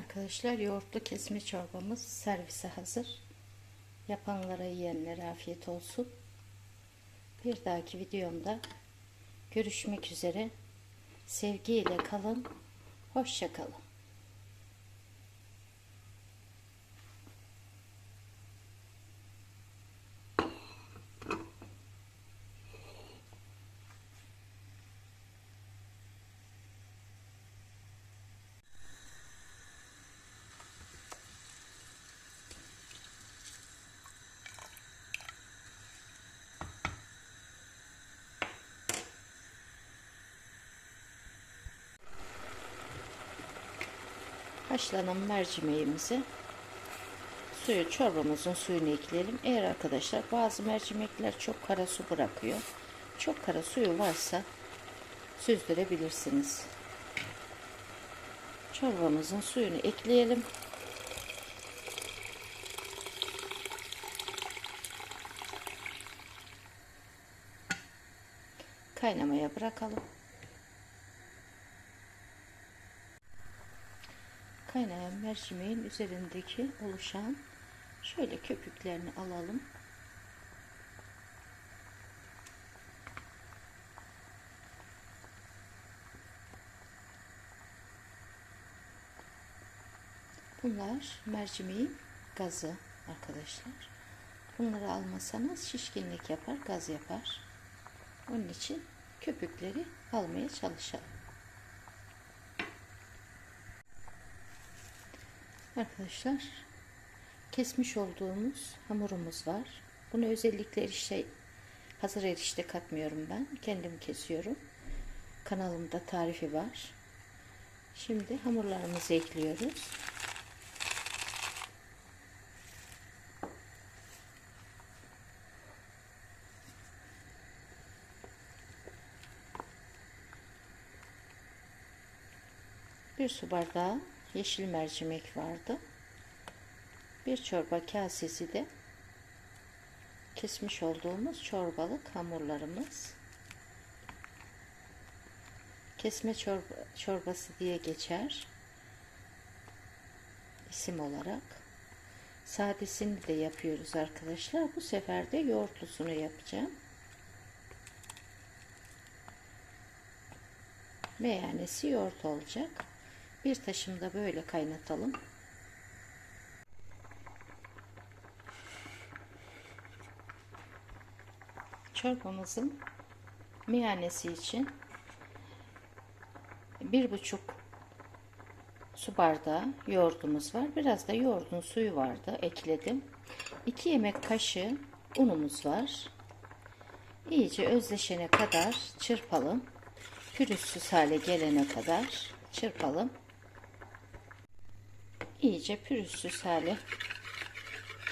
Arkadaşlar yoğurtlu kesme çorbamız servise hazır. Yapanlara yiyenlere afiyet olsun. Bir dahaki videomda görüşmek üzere. Sevgiyle kalın. Hoşça kalın. Haşlanan mercimeğimizi suyu çorbamızın suyunu ekleyelim. Eğer arkadaşlar bazı mercimekler çok kara su bırakıyor. Çok kara suyu varsa süzdürebilirsiniz. Çorbamızın suyunu ekleyelim. Kaynamaya bırakalım. Kaynayan mercimeğin üzerindeki oluşan şöyle köpüklerini alalım. Bunlar mercimeğin gazı arkadaşlar. Bunları almasanız şişkinlik yapar, gaz yapar. Onun için köpükleri almaya çalışalım. Arkadaşlar kesmiş olduğumuz hamurumuz var. Bunu özellikle erişte hazır erişte katmıyorum ben. Kendim kesiyorum. Kanalımda tarifi var. Şimdi hamurlarımızı ekliyoruz. Bir su bardağı yeşil mercimek vardı. Bir çorba kasesi de kesmiş olduğumuz çorbalık hamurlarımız. Kesme çorba, çorbası diye geçer isim olarak. Sadesini de yapıyoruz arkadaşlar. Bu sefer de yoğurtlusunu yapacağım. Meyanesi yoğurt olacak. Bir taşımda böyle kaynatalım. Çorbamızın miyanesi için bir buçuk su bardağı yoğurdumuz var. Biraz da yoğurdun suyu vardı. Ekledim. 2 yemek kaşığı unumuz var. İyice özleşene kadar çırpalım. Pürüzsüz hale gelene kadar çırpalım. İyice pürüzsüz hale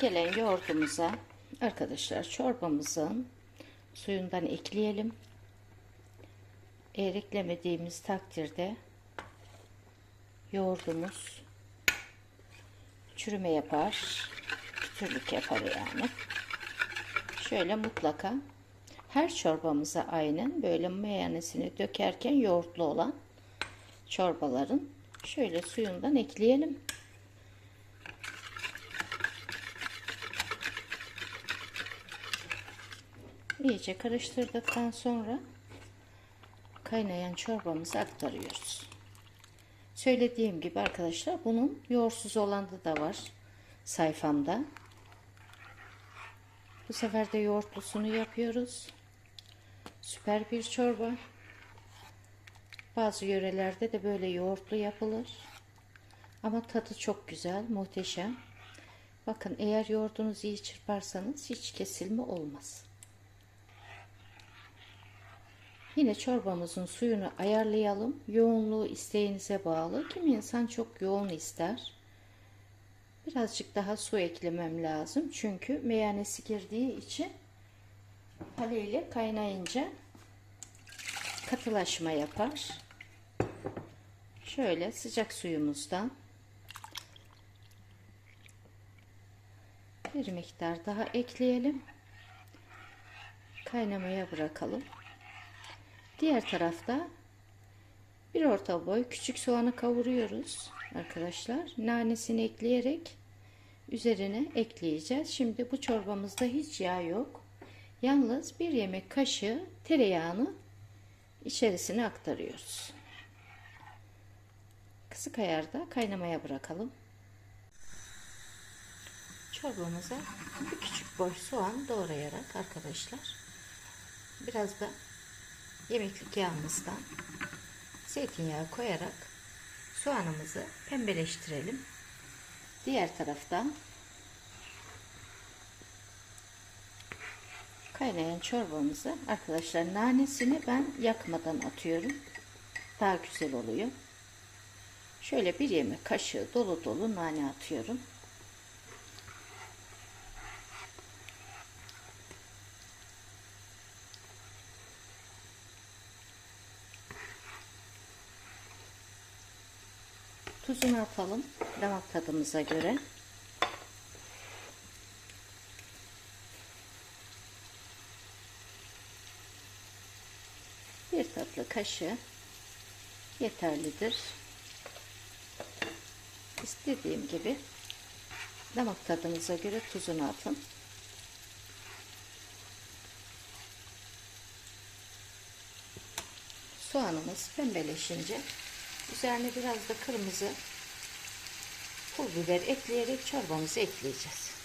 gelen yoğurdumuza arkadaşlar çorbamızın suyundan ekleyelim. Eğer eklemediğimiz takdirde yoğurdumuz çürüme yapar, kütürlük yapar yani. Şöyle mutlaka her çorbamıza aynen böyle meyanesini dökerken yoğurtlu olan çorbaların şöyle suyundan ekleyelim. İyice karıştırdıktan sonra kaynayan çorbamızı aktarıyoruz. Söylediğim gibi arkadaşlar bunun yoğursuz olanı da var sayfamda. Bu sefer de yoğurtlusunu yapıyoruz. Süper bir çorba. Bazı yörelerde de böyle yoğurtlu yapılır. Ama tadı çok güzel, muhteşem. Bakın eğer yoğurdunuzu iyi çırparsanız hiç kesilme olmaz. Yine çorbamızın suyunu ayarlayalım. Yoğunluğu isteğinize bağlı. Kim insan çok yoğun ister. Birazcık daha su eklemem lazım. Çünkü meyanesi girdiği için haliyle kaynayınca katılaşma yapar. Şöyle sıcak suyumuzdan bir miktar daha ekleyelim. Kaynamaya bırakalım. Diğer tarafta Bir orta boy küçük soğanı kavuruyoruz arkadaşlar. Nanesini ekleyerek üzerine ekleyeceğiz. Şimdi bu çorbamızda hiç yağ yok. Yalnız bir yemek kaşığı tereyağını içerisine aktarıyoruz. Kısık ayarda kaynamaya bırakalım. Çorbamıza bir küçük boy soğan doğrayarak arkadaşlar biraz da yemeklik yağımızdan zeytinyağı koyarak soğanımızı pembeleştirelim. Diğer taraftan kaynayan çorbamızı arkadaşlar nanesini ben yakmadan atıyorum. Daha güzel oluyor. Şöyle bir yemek kaşığı dolu dolu nane atıyorum. Tuzunu atalım damak tadımıza göre. Bir tatlı kaşığı yeterlidir. İstediğim gibi damak tadınıza göre tuzunu atın. Soğanımız pembeleşince üzerine biraz da kırmızı pul biber ekleyerek çorbamızı ekleyeceğiz.